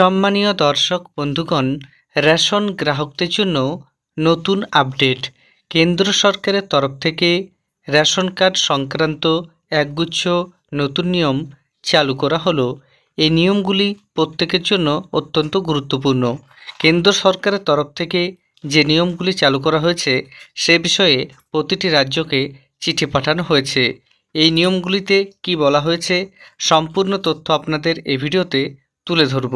সম্মানীয় দর্শক বন্ধুগণ, রেশন গ্রাহকদের জন্য নতুন আপডেট। কেন্দ্র সরকারের তরফ থেকে রেশন কার্ড সংক্রান্ত একগুচ্ছ নতুন নিয়ম চালু করা হলো। এই নিয়মগুলি প্রত্যেকের জন্য অত্যন্ত গুরুত্বপূর্ণ। কেন্দ্র সরকারের তরফ থেকে যে নিয়মগুলি চালু করা হয়েছে, সে বিষয়ে প্রতিটি রাজ্যকে চিঠি পাঠানো হয়েছে। এই নিয়মগুলিতে কি বলা হয়েছে, সম্পূর্ণ তথ্য আপনাদের এই ভিডিওতে তুলে ধরব।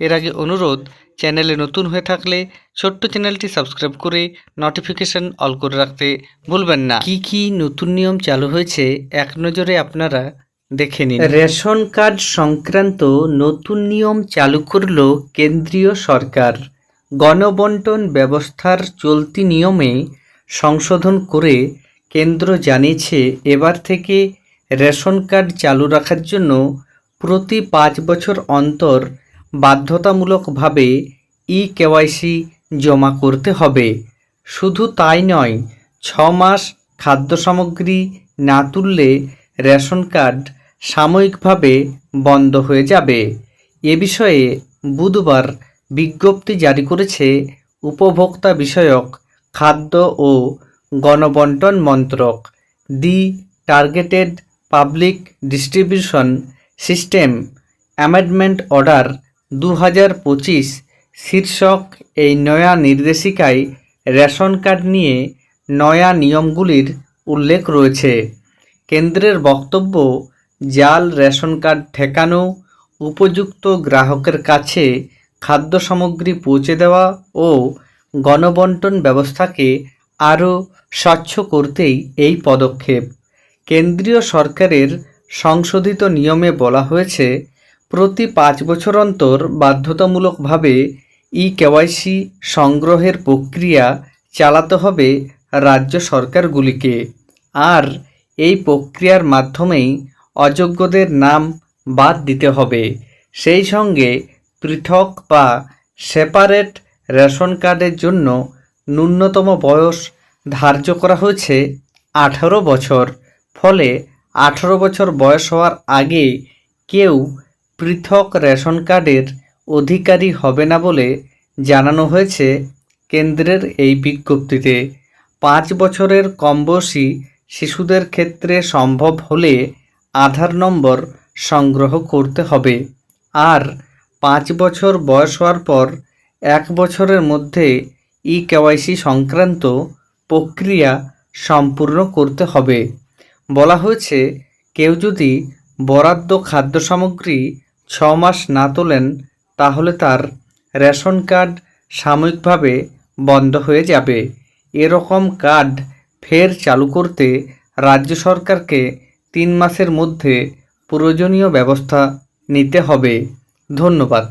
এর আগে অনুরোধ, চ্যানেলে নতুন হয়ে থাকলে ছোট্ট চ্যানেলটি সাবস্ক্রাইব করে নোটিফিকেশন অল করে রাখতে ভুলবেন না। কি কি নতুন নিয়ম চালু হয়েছে এক নজরে আপনারা দেখে নিন। রেশন কার্ড সংক্রান্ত নতুন নিয়ম চালু করল কেন্দ্রীয় সরকার। গণবন্টন ব্যবস্থার চলতি নিয়মে সংশোধন করে কেন্দ্র জানিয়েছে, এবার থেকে রেশন কার্ড চালু রাখার জন্য প্রতি পাঁচ বছর অন্তর বাধ্যতামূলকভাবে ই কেওয়াইসি জমা করতে হবে। শুধু তাই নয়, ছ মাস খাদ্য সামগ্রী না তুললে রেশন কার্ড সাময়িকভাবে বন্ধ হয়ে যাবে। এ বিষয়ে বুধবার বিজ্ঞপ্তি জারি করেছে উপভোক্তা বিষয়ক খাদ্য ও গণবন্টন মন্ত্রক, the targeted public distribution system, amendment order দু হাজার পঁচিশ শীর্ষক এই নয়া নির্দেশিকায় রেশন কার্ড নিয়ে নয়া নিয়মগুলির উল্লেখ রয়েছে। কেন্দ্রের বক্তব্য, জাল রেশন কার্ড ঠেকানো, উপযুক্ত গ্রাহকের কাছে খাদ্য সামগ্রী পৌঁছে দেওয়া ও গণবন্টন ব্যবস্থাকে আরও স্বচ্ছ করতেই এই পদক্ষেপ। কেন্দ্রীয় সরকারের সংশোধিত নিয়মে বলা হয়েছে প্রতি পাঁচ বছর অন্তর বাধ্যতামূলকভাবে ই কেওয়াইসি সংগ্রহের প্রক্রিয়া চালাতে হবে রাজ্য সরকারগুলিকে। আর এই প্রক্রিয়ার মাধ্যমেই অযোগ্যদের নাম বাদ দিতে হবে। সেই সঙ্গে পৃথক বা সেপারেট রেশন কার্ডের জন্য ন্যূনতম বয়স ধার্য করা হয়েছে আঠারো বছর। ফলে আঠারো বছর বয়স হওয়ার আগে কেউ পৃথক রেশন কার্ডের অধিকারী হবে না বলে জানানো হয়েছে কেন্দ্রের এই বিজ্ঞপ্তিতে। পাঁচ বছরের কম বয়সী শিশুদের ক্ষেত্রে সম্ভব হলে আধার নম্বর সংগ্রহ করতে হবে। আর পাঁচ বছর বয়স হওয়ার পর এক বছরের মধ্যে ই কেওয়াইসি সংক্রান্ত প্রক্রিয়া সম্পূর্ণ করতে হবে। বলা হয়েছে, কেউ যদি বরাদ্দ খাদ্য সামগ্রী ছ মাস না তোলেন, তাহলে তার রেশন কার্ড সাময়িকভাবে বন্ধ হয়ে যাবে। এরকম কার্ড ফের চালু করতে রাজ্য সরকারকে তিন মাসের মধ্যে প্রয়োজনীয় ব্যবস্থা নিতে হবে। ধন্যবাদ।